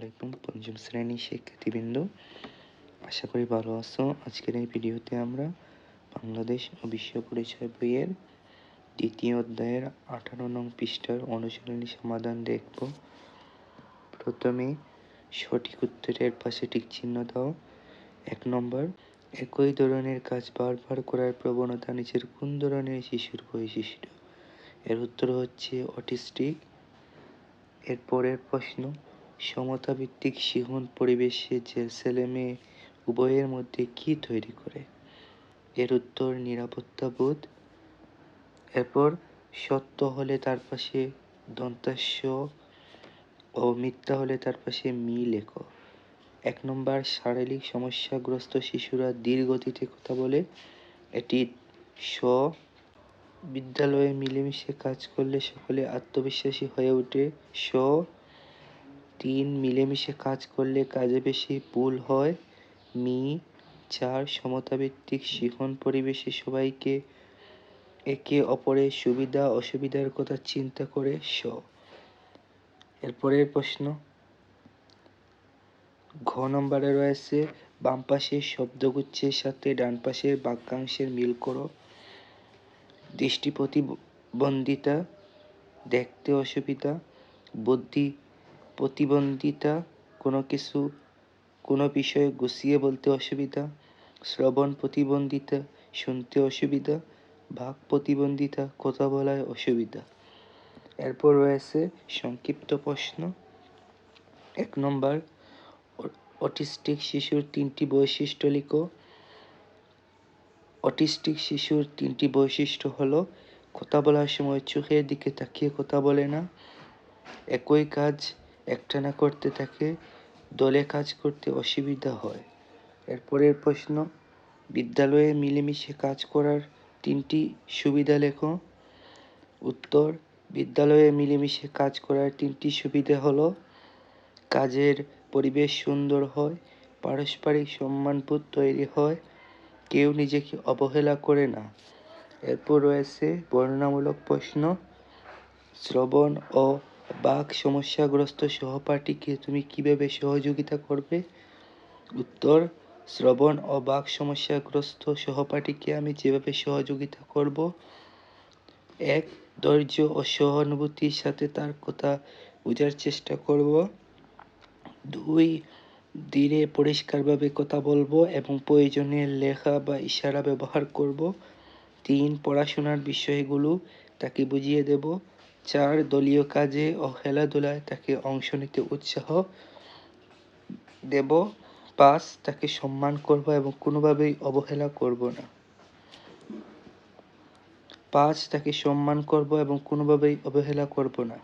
আলাইকুম, পঞ্চম শ্রেণির শিক্ষার্থীবৃন্দ। আশা করি ভালো আছো। আজকের এই ভিডিওতে আমরা বাংলাদেশ ও বিশ্ব পরিচয় বইয়ের দ্বিতীয় অধ্যায়ের আঠারো নং পৃষ্ঠার অনুশীলনী সমাধান দেখব। প্রথমে সঠিক উত্তরের পাশে টিক চিহ্ন দাও। এক নম্বর, একই ধরনের কাজ বারবার করার প্রবণতা নিচের কোন ধরনের শিশুর বৈশিষ্ট্য? এর উত্তর হচ্ছে অটিস্টিক। এরপরের প্রশ্ন সমতা ভিত্তিক শিহন পরিবেশে যে ছেলে মেয়ে উভয়ের মধ্যে কি তৈরি করে? এর উত্তর নিরাপত্তা বোধ। এরপর সত্য হলে তার পাশে দন্তাস্য ও মিথ্যা হলে তার পাশে মি লেখ এক নম্বর, শারীরিক সমস্যাগ্রস্ত শিশুরা ধীর গতিতে কথা বলে। এটি স বিদ্যালয়ে মিলেমিশে কাজ করলে সকলে আত্মবিশ্বাসী হয়ে ওঠে। স তিন মিলেমিশে কাজ করলে কাজে বেশি ভুল হয়। মি, চার, সমতাভিত্তিক শিখন পরিবেশে সবাইকে একে অপরের সুবিধা, অসুবিধার কথা চিন্তা করে স। এরপরের প্রশ্ন। ঘ নম্বরে রয়েছে, বাম পাশের শব্দগুচ্ছের সাথে ডান পাশের বাক্যাংশের মিল করো। দৃষ্টি প্রতিবন্ধিতা, দেখতে অসুবিধা, বুদ্ধি প্রতিবন্ধিতা, কোনো কিছু, কোনো বিষয়ে গুছিয়ে বলতে অসুবিধা, শ্রবণ প্রতিবন্ধিতা, শুনতে অসুবিধা, ভাগ প্রতিবন্ধিতা, কথা বলায় অসুবিধা। এরপর রয়েছে সংক্ষিপ্ত প্রশ্ন। এক নম্বর অটিস্টিক শিশুর তিনটি বৈশিষ্ট্য লিখো। অটিস্টিক শিশুর তিনটি বৈশিষ্ট্য হলো, কথা বলার সময় চোখের দিকে তাকিয়ে কথা বলে না, একই কাজ একটানা করতে থাকে, দলে কাজ করতে অসুবিধা হয়। এরপরের প্রশ্ন, বিদ্যালয়ে মিলেমিশে কাজ করার তিনটি সুবিধা লেখো। উত্তর, বিদ্যালয়ে মিলেমিশে কাজ করার তিনটি সুবিধা হলো, কাজের পরিবেশ সুন্দর হয়, পারস্পরিক সম্মানবোধ তৈরি হয়, কেউ নিজেকে অবহেলা করে না। এরপর রয়েছে বর্ণনামূলক প্রশ্ন, শ্রবণ ও বাক সমস্যাগ্রস্ত সহপাঠীকে তুমি কীভাবে সহযোগিতা করবে? উত্তর, শ্রবণ ও বাক সমস্যাগ্রস্ত সহপাঠীকে আমি যেভাবে সহযোগিতা করব? এক, ধৈর্য ও সহানুভূতির সাথে তার কথা বোঝার চেষ্টা করব। দুই, ধীরে পরিষ্কারভাবে কথা বলব এবং প্রয়োজনে লেখা বা ইশারা ব্যবহার করব। তিন, পড়াশোনার বিষয়গুলো তাকে বুঝিয়ে দেব। চার দলীয় কাজে ও খেলাধুলায় তাকে অংশ নিতে উৎসাহ দেব পাঁচ তাকে সম্মান করব এবং কোনোভাবেই অবহেলা করব না। পাঁচ তাকে সম্মান করব এবং কোনোভাবেই অবহেলা করব না।